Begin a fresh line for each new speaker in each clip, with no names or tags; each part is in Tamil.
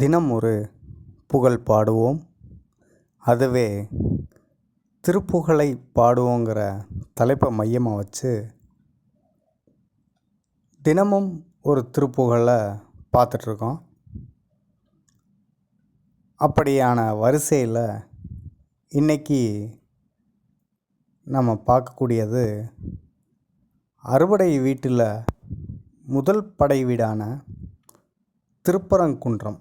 தினம் ஒரு புகழ் பாடுவோம். அதுவே திருப்புகழை பாடுவோங்கிற தலைப்பை மையமாக வச்சு தினமும் ஒரு திருப்புகழை பார்த்துட்ருக்கோம். அப்படியான வரிசையில் இன்றைக்கி நம்ம பார்க்கக்கூடியது அறுவடை வீட்டில் முதல் படை வீடான திருப்பரங்குன்றம்.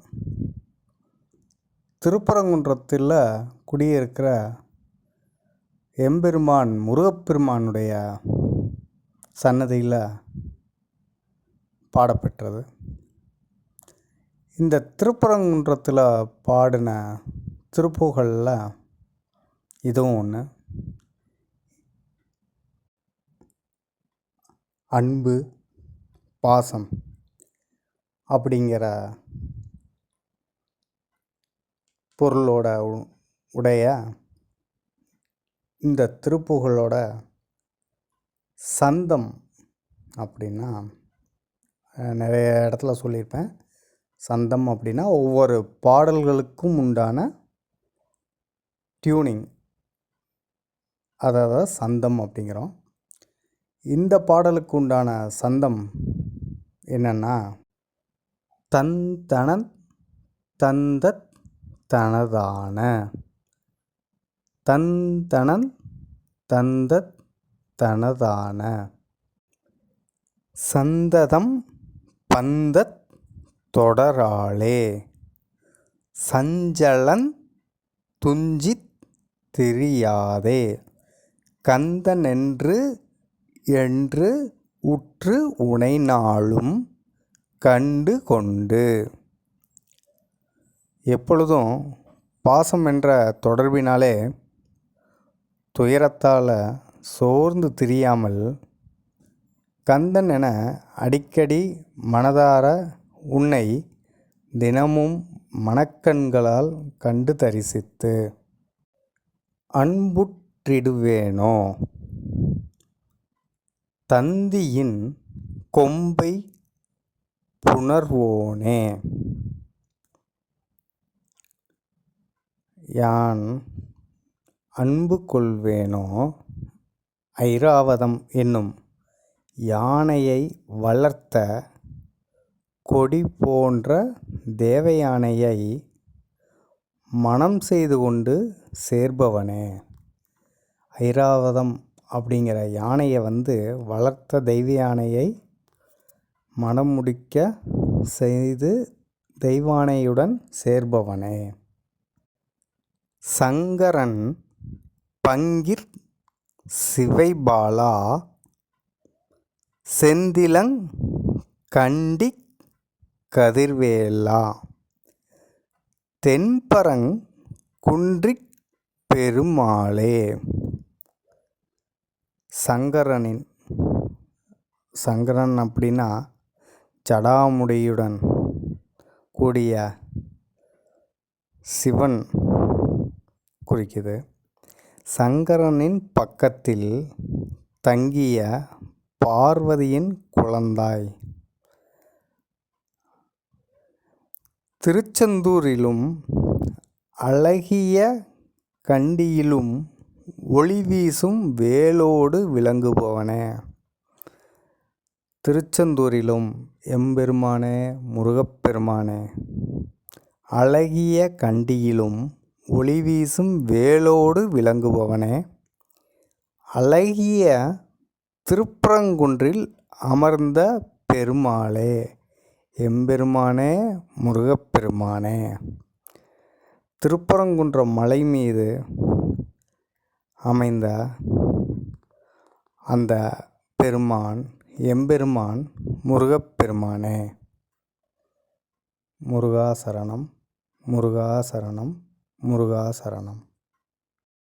திருப்பரங்குன்றத்தில் குடியிருக்கிற எம்பெருமான் முருகப்பெருமானுடைய சன்னதியில் பாடப்பெற்றது. இந்த திருப்பரங்குன்றத்தில் பாடின திருப்புகளில் இதுவும் ஒன்று அன்பு பாசம் அப்படிங்கிற பொருளோட உடைய இந்த திருப்புகளோட சந்தம் அப்படின்னா நிறைய இடத்துல சொல்லியிருப்பேன். சந்தம் அப்படின்னா ஒவ்வொரு பாடல்களுக்கும் உண்டான டியூனிங். அதாவது சந்தம் அப்படிங்கிறோம். இந்த பாடலுக்கு உண்டான சந்தம் என்னென்னா தன் தனன் தந்தத் தனதான. தந்தனன் தந்தத் தனதான. சந்ததம் பந்தத் தொடராளே. சஞ்சலன் துஞ்சித் திரியாதே. கந்தனென்று என்று உற்று உனைநாளும் கண்டு கொண்டு. எப்பொழுதும் பாசம் என்ற தொடர்பினாலே துயரத்தால் சோர்ந்து திரியாமல் கந்தன் என அடிக்கடி மனதார உன்னை தினமும் மனக்கண்களால் கண்டு தரிசித்து அன்புற்றிடுவேனோ? தந்தியின் கொம்பை புணர்வோனே? யான் அன்பு கொள்வேனோ? ஐராவதம் என்னும் யானையை வளர்த்த கொடி போன்ற தேவயானையை மனம் செய்து கொண்டு சேர்பவனே. ஐராவதம் அப்படிங்கிற யானையை வந்து வளர்த்த தெய்வ யானையை மனம் முடிக்க செய்து தெய்வானையுடன் சேர்பவனே. சங்கரன் பங்கிர் சிவைபாலா செந்திலங் கண்டி கதிர்வேலா தென்பரங் குன்றிக் பெருமாளே. சங்கரனின் சங்கரன் அப்படின்னா ஜடாமுடியுடன் கூடிய சிவன். குறிக்குது. சங்கரனின் பக்கத்தில் தங்கிய பார்வதியின் குழந்தாய். திருச்செந்தூரிலும் அழகிய கண்டியிலும் ஒளி வீசும் வேலோடு விளங்குபவனே. திருச்செந்தூரிலும் எம்பெருமானே முருகப்பெருமானே அழகிய கண்டியிலும் ஒளி வீசும் வேலோடு விளங்குபவனே. அழகிய திருப்பரங்குன்றில் அமர்ந்த பெருமாளே. எம்பெருமானே முருகப்பெருமானே. திருப்பரங்குன்றம் மலை மீது அமைந்த அந்த பெருமான் எம்பெருமான் முருகப்பெருமானே. முருகாசரணம் முருகாசரணம் முருகா சரணம்.